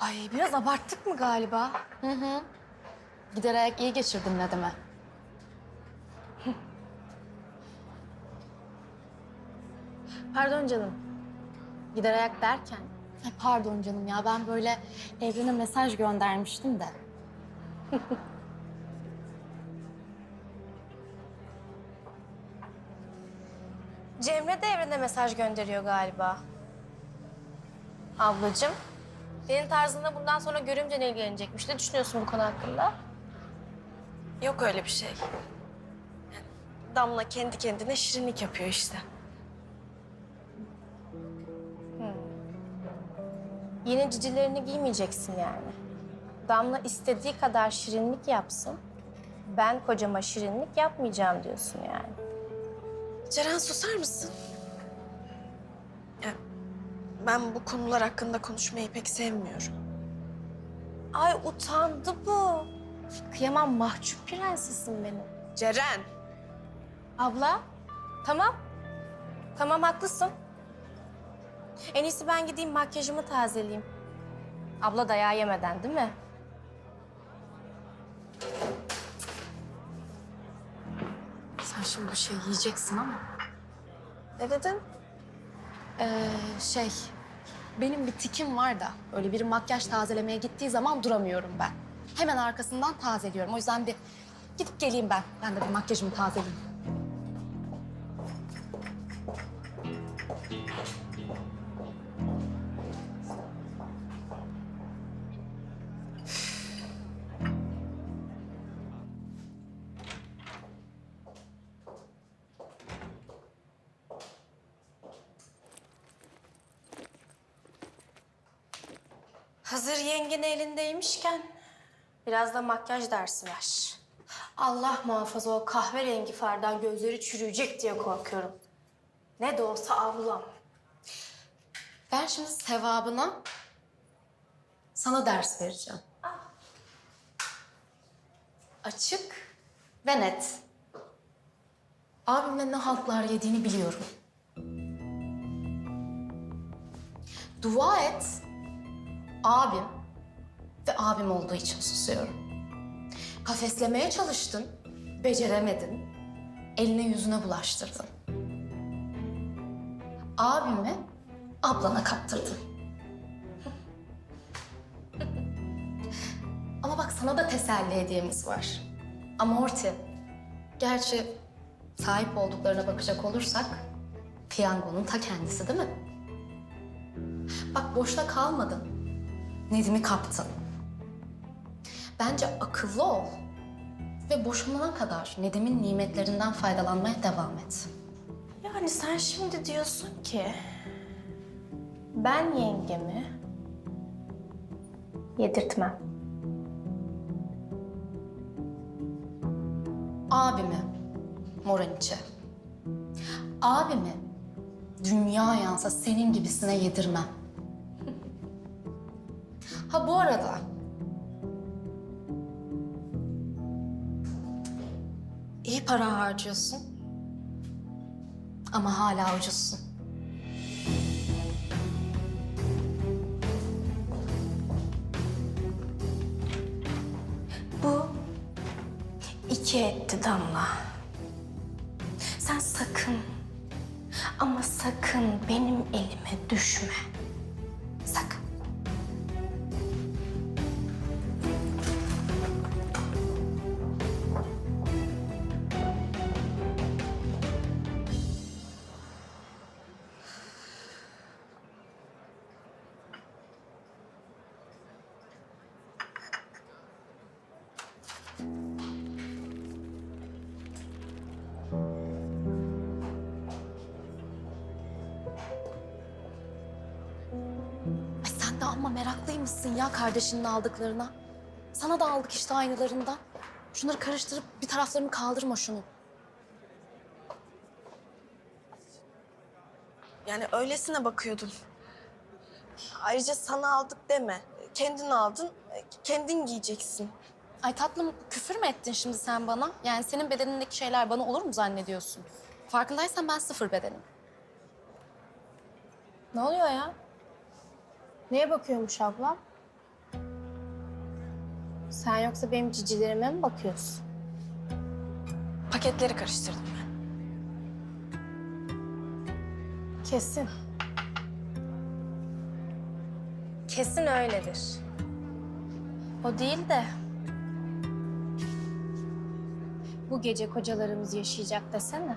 Ay biraz abarttık mı galiba? Hı hı. Giderek iyi geçirdin Nedim'i. Pardon canım. Gider ayak derken. Ay pardon canım ya ben böyle evrene mesaj göndermiştim de. Cemre de evrene mesaj gönderiyor galiba. Ablacığım, senin tarzında bundan sonra görümcen ilgilenecekmiş. Ne düşünüyorsun bu konu hakkında? Yok öyle bir şey. Damla kendi kendine şirinlik yapıyor işte. Yeni cicilerini giymeyeceksin yani. Damla istediği kadar şirinlik yapsın. Ben kocama şirinlik yapmayacağım diyorsun yani. Ceren susar mısın? Ben bu konular hakkında konuşmayı pek sevmiyorum. Ay utandı bu. Kıyamam mahcup prensesim benim. Ceren! Abla, tamam. Tamam haklısın. En iyisi ben gideyim makyajımı tazeleyeyim. Abla dayağı yemeden değil mi? Sen şimdi bir şey yiyeceksin ama. Ne dedin? Ee, şey, benim bir tikim var da öyle bir makyaj tazelemeye gittiği zaman duramıyorum ben. Hemen arkasından tazeliyorum. O yüzden bir gidip geleyim ben. Ben de bir makyajımı tazeleyeyim. Hazır yengen elindeymişken biraz da makyaj dersi ver. Allah muhafaza o kahverengi fardan gözleri çürüyecek diye korkuyorum. Ne de olsa ablam. Ben şimdi sevabına sana ders vereceğim. Açık ve net. Abimle ne haltlar yediğini biliyorum. Dua et. Abim ve abim olduğu için susuyorum. Kafeslemeye çalıştın, beceremedin. Eline yüzüne bulaştırdın. Abimi ablana kaptırdın. Ama bak sana da teselli hediyemiz var. Amorti. Gerçi sahip olduklarına bakacak olursak piyangonun ta kendisi değil mi? Bak boşta kalmadın. Nedim'i kaptın. Bence akıllı ol. Ve boşanana kadar Nedim'in nimetlerinden faydalanmaya devam et. Yani sen şimdi diyorsun ki ben yengemi yedirtmem. Abimi Moraniç'e. Abimi dünya yansa senin gibisine yedirmem. Ha bu arada iyi para harcıyorsun. Ama hala ucuzsun. Bu iki etti Damla. Sen sakın ama sakın benim elime düşme. Amma meraklıymışsın ya kardeşinin aldıklarına. Sana da aldık işte aynılarından. Şunları karıştırıp bir taraflarını kaldırma şunu. Yani öylesine bakıyordum. Ayrıca sana aldık deme. Kendin aldın, kendin giyeceksin. Ay tatlım küfür mü ettin şimdi sen bana? Yani senin bedenindeki şeyler bana olur mu zannediyorsun? Farkındaysan ben sıfır bedenim. Ne oluyor ya? Neye bakıyormuş ablam? Sen yoksa benim cicilerime mi bakıyorsun? Paketleri karıştırdım ben. Kesin. Kesin öyledir. O değil de... Bu gece kocalarımız yaşayacak desene.